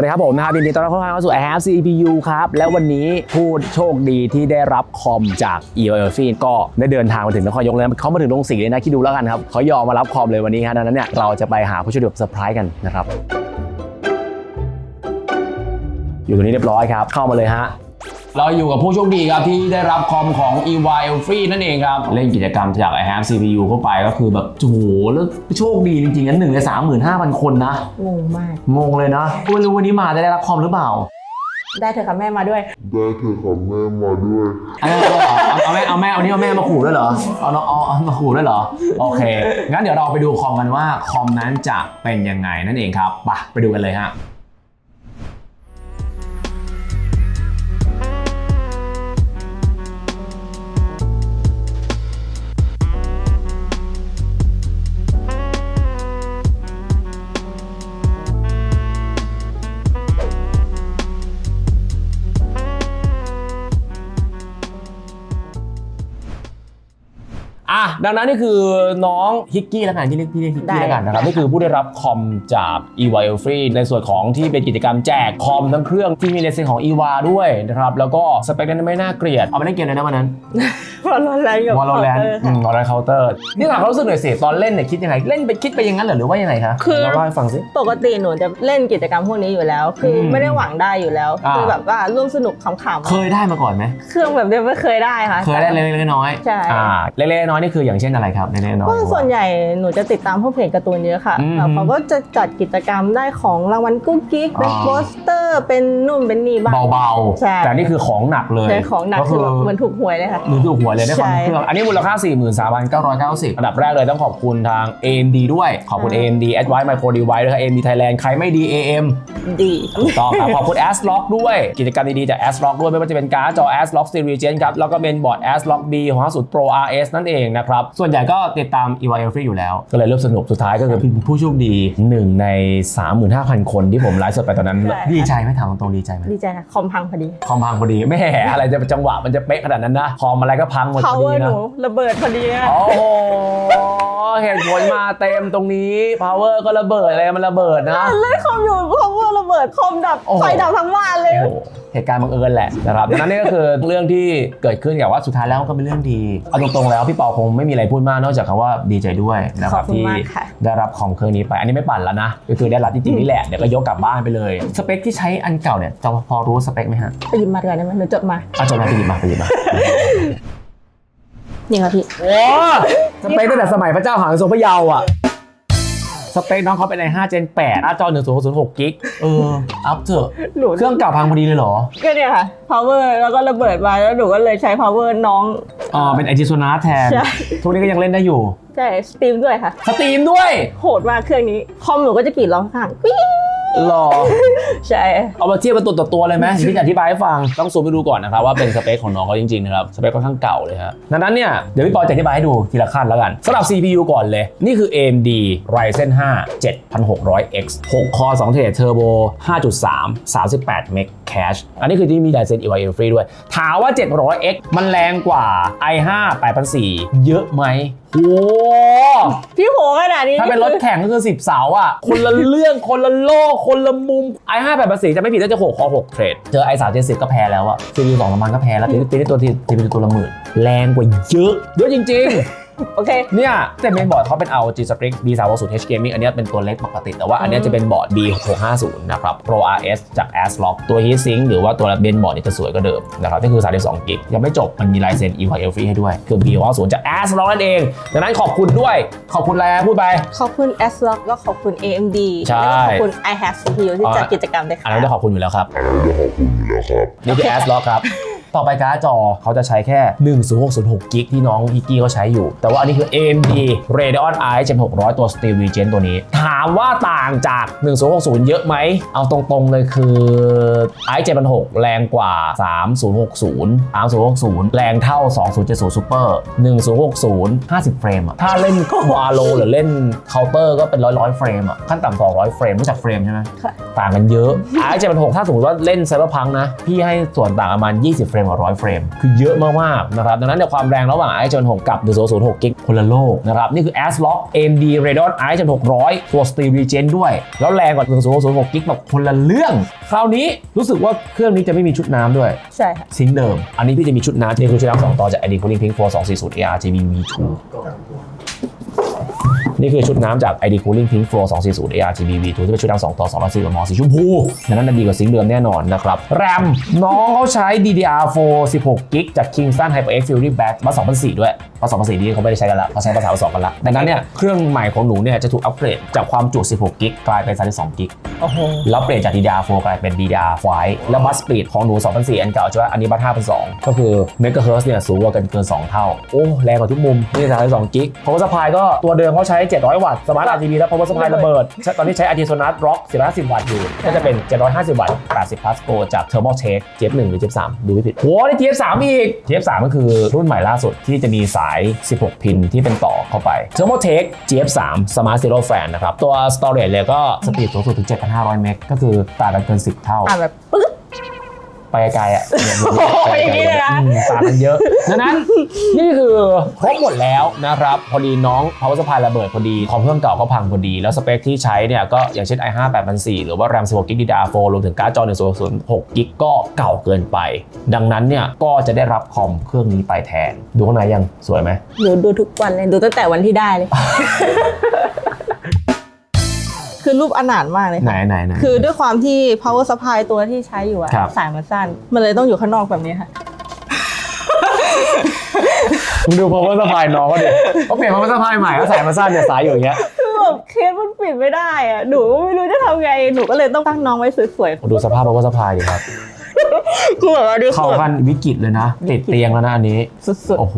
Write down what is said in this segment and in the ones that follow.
สวัสดีครับผมนะครับยินดีต้อนรับเข้าสู่ have CPU ครับ และวันนี้ผู้โชคดีที่ได้รับคอมจาก e o l f i n ก็ได้เดินทางมาถึงนครยกเลยนเขามาถึงโรงสีเลยนะคิดดูแล้วกันครับเขายอมมารับคอมเลยวันนี้ครับดังนั้นเนี่ยเราจะไปหาผู้ช่วยแบบเซอร์ไพรส์กันนะครับ อยู่ตรงนี้เรียบร้อยครับ เข้ามาเลยฮะ เราอยู่กับผู้โชคดีครับที่ได้รับคอมของ e y l f r e e นั่นเองครับ เล่นกิจกรรมจาก i have CPU เข้าไปก็คือแบบโอ้โหแล้วโชคดีจริงๆนั้นหนึ่งในสามหมื่นห้าพันคนนะ งงมาก งงเลยนะไม่รู้วันนี้มาจะได้รับคอมหรือเปล่า ได้เธอะค่ะแม่มาด้วย ได้เธอกับแม่มาด้วย เอาเอาแม่เอาแม่เอานี่เอาแม่มาขู่ด้วยเหรอเอาน้องเอาเอามาขู่ด้วยเหรอ โอเค งั้นเดี๋ยวเราไปดูคอมกันว่าคอมนั้นจะเป็นยังไงนั่นเองครับไปไปดูกันเลยฮะ อะดังนั้นนี่คือน้องฮิกกี้แล้วกันที่เรียกพี่เรียกฮิกกี้ได้แล้วกันนะครับนี่คือผู้ได้รับคอมจาก e y l Free ในส่วนของที่เป็นกิจกรรมแจกคอมทั้งเครื่องที่มีเลเซนของ e w a ด้วยนะครับแล้วก็สเปคนั้นไม่น่าเกลียด เอาไปเล่นเกมเลยนะวันนั้นวอลแลนกับวอลเลนเคาน์เตอร์ค่ะวอลเลนเคาน์เตอร์นี่ถามความรู้สึกหน่อยสิตอนเล่นเนี่ยคิดยังไงเล่นไปคิดไปอย่างนั้นเหรอหรือว่ายังไงคะคือเราเล่าให้ฟังสิปกติหนูจะเล่นกิจกรรมพวกนี้อยู่แล้ว คืออมไม่ได้หวังได้อยู่แล้วอ่าคือแบบว่าร่วมสนุกขำเคยได้มาก่อนไหมๆเครื่องแบบเนี้ยไม่เคยได้ค่ะเคยได้เล็กๆน้อยๆใช่อ่าเล็กๆน้อยๆนี่คืออย่างเช่นอะไรครับเล็กๆน้อย ก็ๆส่วนใหญ่หนูจะติดตามพวกเพจการ์ตูนเยอะค่ะอืมแบบเขาก็จะจัดกิจกรรมได้ของรางวัลกุ๊กกิ๊กเป็นอ่าโปสเตอร์เป็นนู่นเป็นนี่บ้าง เบาใช่ ๆ แต่นี่คือของหนักเลยใช่ของหนักคือแบบเหมือนถูกหวยเลยค่ะหรือถูกหวยเลยได้ความใช่เครื่องอันนี้มูลค่า 43,990 อันดับแรกเลยต้องขอบคุณทาง AMD ด้วย ขอบคุณ ใช่ AMD Advanced Micro Device ด้วยครับ AMD Thailand ใครไม่ดี AM ดี ถูกต้องครับ ขอบคุณ ASRock ด้วย กิจกรรมดีๆจาก ASRock ด้วย ไม่ว่าจะเป็นการ์ดจอ ASRock Series Gen ครับ แล้วก็เป็นบอร์ด ASRock B ของ50 Pro RS นั่นเองนะครับ ส่วนใหญ่ก็ติดตาม EY Free อยู่แล้ว ก็เลยเริ่มสนุกสุดท้ายก็คือเป็นผู้โชคดี 1 ใน 35,000 คนที่ผมไลฟ์สดไปตอนนั้น ใช่ ดีใจไหมถามตรงๆดีใจไหมดีใจค่ะ คอมพังพอดี คอมพังพอดีไม่แห่อะไรจะจังหวะมันจะเป๊ะขนาดนั้นนะคอมอะไรก็พังหมดพอดี power หนะนูระเบิดพอดีอะ โอ้โห เหตุผลมาเต็มตรงนี้ power ก็ระเบิดอะไรมันระเบิดนะ เล่นคอมอยู่ power ระเบิดคอมดับโอ้โห ไฟดับทั้งบ้านเลย โอ้โหเหตุการณ์บังเอิญแหละนะครับดังนั้นนี่ก็คือเรื่องที่เกิดขึ้นแต่ว่าสุดท้ายแล้วก็เป็นเรื่องดีเอาตรงๆแล้วพี่เปาคงไม่มีอะไรพูดมากนอกจากคำว่าดีใจด้วยนะครับขอบคุณที่มากค่ะ ได้รับคอมเครื่องนี้ไป อันนี้ไม่ปั่นแล้วนะก็คือได้รับจริงๆนี่แหละเดี๋ยวก็ยกกลับบ้านไปเลย สเปคที่ใช้อันเก่าเนี่ยจะพอรู้สเปคไหมฮะไปหยิบมาดีกว่อนได้ไหมหนูจดมาอาจารย์มาไปหยิบมาไปหยิบมา นี่ค่ะพี่ โอ้ สเปคตั้งแต่สมัยพระเจ้าหางทรงพระเยาว์อะ สเปคน้องเขาเป็นไอ5 Gen 8หน้าจอ1006กิกเออ อัพเถอะ หนูเครื่องเก่าพังพอดีเลยเหรอ ก็เนี่ยค่ะ power แล้วก็ระเบิดมาแล้วหนูก็เลยใช้ power น้อง อ๋อ เป็นไอจิโซนาแทน ใช่ ทุกนี้ก็ยังเล่นได้อยู่ ใช่สตรีมด้วยค่ะ สตรีมด้วย โหดมากเครื่องนี้ คอมหนูก็จะกรีดร้องข้างปิ๊ง หรอใช่ เอามาเทียบกันตัวต่อตัวเลยไหมที่จะอธิบายให้ฟังต้องซูมไปดูก่อนนะครับว่าเป็นสเปคของน้องเขาจริงๆนะครับสเปคค่อนข้างเก่าเลยฮะดังนั้นเนี่ยเดี๋ยวพี่ปอจะอธิบายให้ดูทีละขั้นแล้วกันสำหรับ CPU ก่อนเลย นี่คือ AMD Ryzen 5 7600X 6คอ2เทรดเทอร์โบ5.3 38เมก แคชอันนี้คือที่มี Ryzen EY Free ด้วย ถามว่า 700X มันแรงกว่า i5 8004 เยอะไหมโอ้พี่โหขนาดนี้ถ้าเป็นรถแข่งก็คือ 10 เสาอะ คนละเรื่อง คนละโลก คนละมุม i5 8 8 4จะไม่ผิดน่าจะ6คอ6เทรด เจอ i3 70ก็แพ้แล้วอะ CPU 2ประมาณก็แพ้แล้วตีตีได้ตัวที CPU ตัวละหมื่นแรงกว่าเยอะ เยอะจริง โอเคๆเนี่ยแต่เมนบอร์ดเขาเป็นเอา G Strix B 3 6 0 H Gaming อันเนี้ยเป็นตัวเล็กปกติ แต่ว่าอันเนี้ยจะเป็นบอร์ด B 6 5 0นะครับ Pro RS จาก ASRock ตัว Heatsink หรือว่าตัวเบนบอร์ดเนี่ยจะสวยกว่าเดิมนะครับนี่คือ 32กิกยังไม่จบมันมีลายเซ็น EY Free ให้ด้วย คือ B 6 5 0จาก ASRock นั่นเองดังนั้นขอบคุณด้วย ขอบคุณอะไรนะพูดไป ขอบคุณ s l o c ก็ขอบคุณ AMD ใช่แล้วก็ขอบคุณ i have CPU ที่จัดกิจกรรมด้วยอันค่ะนั้นจะขอบคุณอยู่แล้วครับอันนั้นจะขอบคุณอยู่แล้วครับนี่คือ a s l o c ครับ ต่อไปการ์ดจอเขาจะใช้แค่ 10606กิกที่น้องฮิกกี้เขาใช้อยู่ แต่ว่าอันนี้คือ AMD Radeon RX 7600 ตัว Steel Regen ตัวนี้ ถามว่าต่างจาก 1060เยอะไหม เอาตรงๆเลยคือ RX 76แรงกว่า 3060 3060 แรงเท่า 2070 Super 1060 50 เฟรมอะถ้าเล่นวาโลหรือเล่นเคาน์เตอร์ก็เป็นร้อยร้อยเฟรมอะขั้นต่ำ200 เฟรมรู้จักเฟรมใช่ไหมค่ะต่างกันเยอะ RX 76ถ้าสมมติว่าเล่นไซเบอร์พังนะพี่ให้ส่วนต่างประมาณ 20เฟรรมกับ100เฟรม คือเยอะมากๆนะครับดังนั้นเนี่ยความแรงระหว่าง i 7 6กับ1006กิกคนละโลกนะครับนี่คือ ASRock AMD Radeon i 7 600 ตัว Steel Regen ด้วย แล้วแรงกว่า1006กิกแบบคนละเรื่อง คราวนี้รู้สึกว่าเครื่องนี้จะไม่มีชุดน้ำด้วยใช่ค่ะซิงค์เดิม อันนี้พี่จะมีชุดน้ำนี่คือชุดน้ำสองต่อจาก ID Cooling Pink 4 240 ARGB V2 นี่คือชุดน้ำจาก ID Cooling Pink Flow 240 ARGB V2 ที่เป็นชุดน้ำ2ต่อ2 4กับมอสีชมพูดังนั้นดีกว่าซิงค์เดิมแน่นอนนะครับ แรมน้องเขาใช้ DDR4 16 g b จาก Kingston HyperX Fury Back มา2004 ด้วยมา2004นี้เขาไม่ได้ใช้กันละเขาใช้ภาษา2กันละดังนั้นเนี่ยเครื่องใหม่ของหนูเนี่ยจะถูกอัปเกรดจากความจุ 16 g b กลายเป็น 32 g b โอ้โหแล้วเปลี่ยนจาก DDR4 กลายเป็น DDR5 แล้วบัสสปีดของหนู2004อันเก่าใช่ไหมอันนี้บัส5,200ก็คือเมกะเฮิร์เนี่ยสูงกว่ากันเกิน 2 เท่าโอ้แรงกว่าทุกมุมนี่32กิก power supply ก็ตัวเดิมเขาใช้700 วัตต์สมาร์ท RGB แล้ว power supply ระเบิด ตอนนี้ใช้ Artisanal Rock 450 วัตต์อยู่ ก็จะเป็น 750 วัตต์ 80 plus go จาก Thermal Take Jet 1หรือ Jet 3ดูไม่ผิดโอ้นี่ Jet 3อีก Jet 3ก็คือรุ่นใหม่ล่าสุดที่จะมีสาย 16 พินที่เป็นต่อเข้าไป Thermal Take GF 3 Smart Zero Fan นะครับ ตัว storage เลยก็สปีดสูงสุดถึง 7,500 เมกก็คือต่างกันเกิน 10 เท่าอ่านแบบปึ๊บ ไปไกลๆอะเนี่ยไปอย่างนี้เลยนะอืมต่างกันเยอะดังนั้นนี่คือครบหมดแล้วนะครับ พอดีน้อง power supply ระเบิดพอดี คอมเครื่องเก่าก็พังพอดี แล้วสเปคที่ใช้เนี่ยก็อย่างเช่น i5 8004หรือว่า RAM 16 g b DDR4 รวมถึงการ์ดจอ1006 g b ก็เก่าเกินไป ดังนั้นเนี่ยก็จะได้รับคอมเครื่องนี้ไปแทน ดูข้างในยังสวยไหมหนูดูทุกวันเลย ดูตั้งแต่วันที่ได้เลย คือรูปอนาถมากเลยไหนค่ะไหนไหน คือด้วยความที่ power supply ตัวที่ใช้อยู่อะครับ สายมันสั้น มันเลยต้องอยู่ข้างนอกแบบนี้ค่ะ มึงดู power supply น้องก็ดิเขาเปลี่ยน power supply ใหม่ก็ใส่มาสั้นเนี่ยสายอยู่อย่างเงี้ย คือแบบเคสมันปิดไม่ได้อะหนูก็ไม่รู้จะทำไง หนูก็เลยต้องตั้งน้องไว้สวยดูสภาพ power supply ดิครับๆ คือแบบว่าดูเข้าแบบกันวิกฤตเลยนะ ติดเตียงแล้วนะอันนี้สุดโอ้โห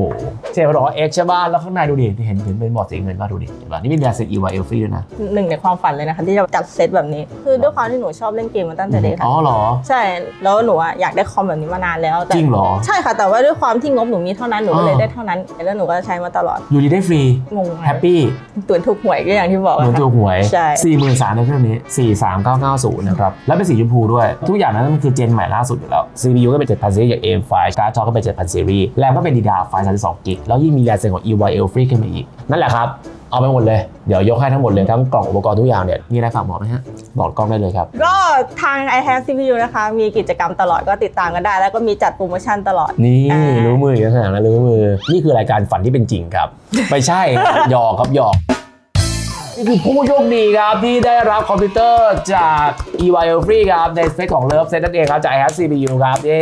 เจมส์บอกว่าเอ็กใช่ป่ะแล้วข้างในดูดิที่เห็นเห็นเป็นบอร์ดสีเงินป่ะดูดิเห็นป่ะนี่มีแดร์เซตอีวาเอลฟรีด้วยนะๆหนึ่งในความฝันเลยนะคะที่จะจัดเซตแบบนี้ คือด้วยความที่หนูชอบเล่นเกมมาตั้งแต่เด็กอ๋ค่ะอเหรอ ใช่แล้วหนูอะอยากได้คอมแบบนี้มานานแล้วแต่จริงเหรอใช่ค่ะแต่ว่าด้วยความที่งบหนูมีเท่านั้นหนูก็เลยอ่าได้เท่านั้นแล้วหนูก็ใช้มาตลอดอยู่ดีได้ฟรีงงมากแฮปปี้ตัวถูกหวยก็อย่างที่บอกเหมือนอะตัวค่ะหวยใช่สี่หมื่นสามในเครื่องนี้สี่สามเก้าเก้าศูนย์นะครับแล้วเป็นสีชมพูด้วย ทุกอย่างนั้นมันคือเจนใหม่ล่าสุดอยู่แล้ว CPU ก็เป็น 7,000ซีรีส์จาก AM5 การ์ดจอก็เป็น 7,000ซีรีส์แรมก็เป็น DDR5 32กิกแล้วยิ่งมีแรมเซนของ EYL Free ขึ้นมาอีก นั่นแหละครับ เอาไปหมดเลย เดี๋ยวยกให้ทั้งหมดเลย ทั้งกล่องอุปกรณ์ทุกอย่างเนี่ยมีอะไรฝากบอกไหมฮะ บอกกล้องได้เลยครับ ก็ทาง i have CPU นะคะ มีกิจกรรมตลอดก็ติดตามกันได้ แล้วก็มีจัดโปรโมชั่นตลอด นี่อ่า รู้รู้มืออยู่ข้างหลังนะรู้มือ นี่คือรายการฝันที่เป็นจริงครับ ไม่ใช่ หยอกครับหยอก นี่คือผู้โชคดีครับที่ได้รับคอมพิวเตอร์จาก EYO Free ครับในเซตของเลิฟเซตนั่นเองครับจาก i have CPU ครับ เย้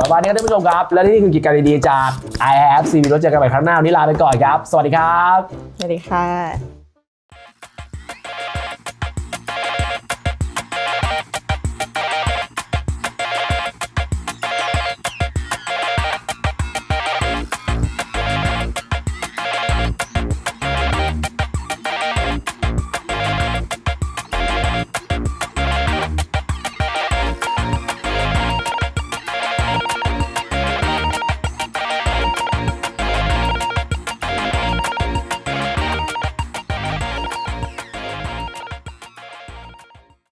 ประมาณนี้ครับท่านผู้ชมครับ และนี่คือกิจกรรมดีๆจาก i have CPU แล้วเจอกันใหม่ครั้งหน้าวันนี้ลาไปก่อนครับ สวัสดีครับ สวัสดีค่ะ